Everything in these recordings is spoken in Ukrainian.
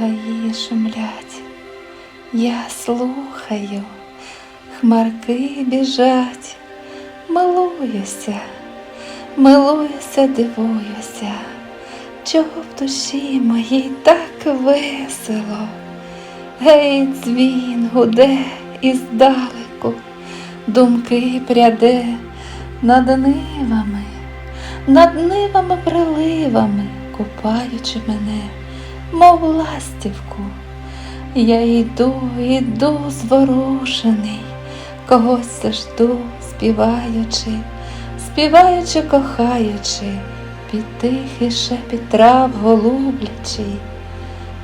гаї шумлять, я слухаю, хмарки біжать, милуюся, милуюся, дивуюся, чого в душі моїй так весело. Гей, дзвін гуде іздалеку, думки пряде над нивами, над нивами приливами, купаючи мене, мов ластівку. Я йду, йду зворушений, когось жду, співаючи, співаючи, кохаючи, під тихий шепіт трав голублячий.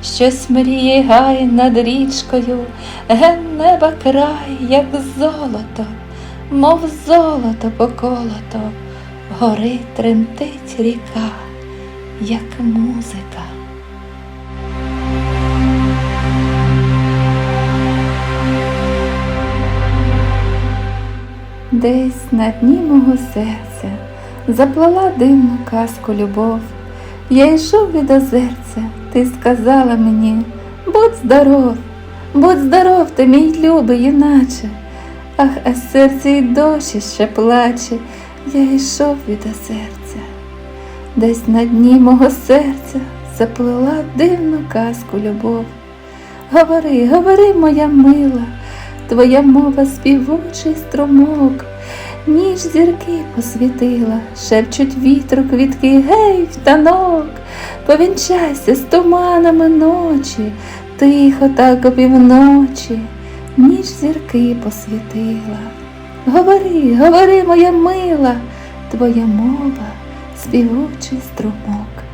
Щось мріє гай над річкою, ген неба край, як золото, мов золото поколото, горить тремтить ріка, як музика. Десь на дні мого серця заплала дивну казку любов. Я йшов від озерця, ти сказала мені, будь здоров, будь здоров, ти мій любий, іначе. Ах, а серце й дощі ще плаче, я йшов від озерця. Десь на дні мого серця заплила дивну казку любов. Говори, говори, моя мила, твоя мова співучий струмок, ніч зірки посвітила, шепчуть вітру квітки, гей, в танок, повінчайся з туманами ночі, тихо так опівночі, ніч зірки посвітила. Говори, говори, моя мила, твоя мова співучий струмок.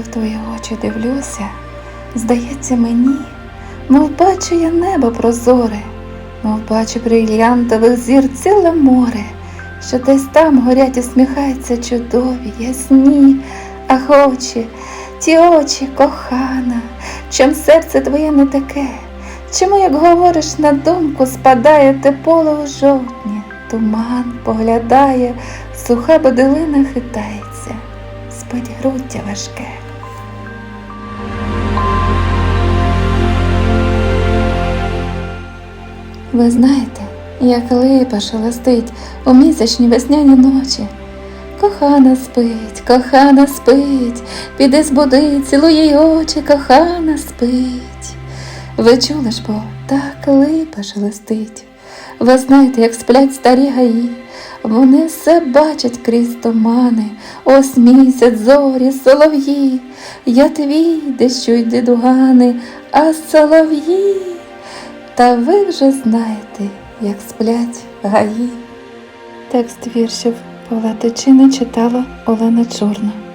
В твої очі дивлюся, здається мені, мов бачу я небо прозоре, мов бачу брильянтових зір ціле море, що десь там горять і сміхаються чудові, ясні, ах очі, ті очі, кохана, чом серце твоє не таке, чому, як говориш, на думку спадає те поле у жовтні, туман поглядає, суха бодилина хитається, спить груддя важке. Ви знаєте, як липа шелестить у місячні весняні ночі. Кохана спить, кохана спить, піди збуди, цілує й очі, кохана спить. Ви чули ж, бо так липа шелестить. Ви знаєте, як сплять старі гаї, вони все бачать крізь тумани, ось місяць, зорі, солов'ї. Я твій, дещу йди дугани, а солов'ї. Та ви вже знаєте, як сплять гаї. Текст віршів Павла Тичини читала Олена Чорна.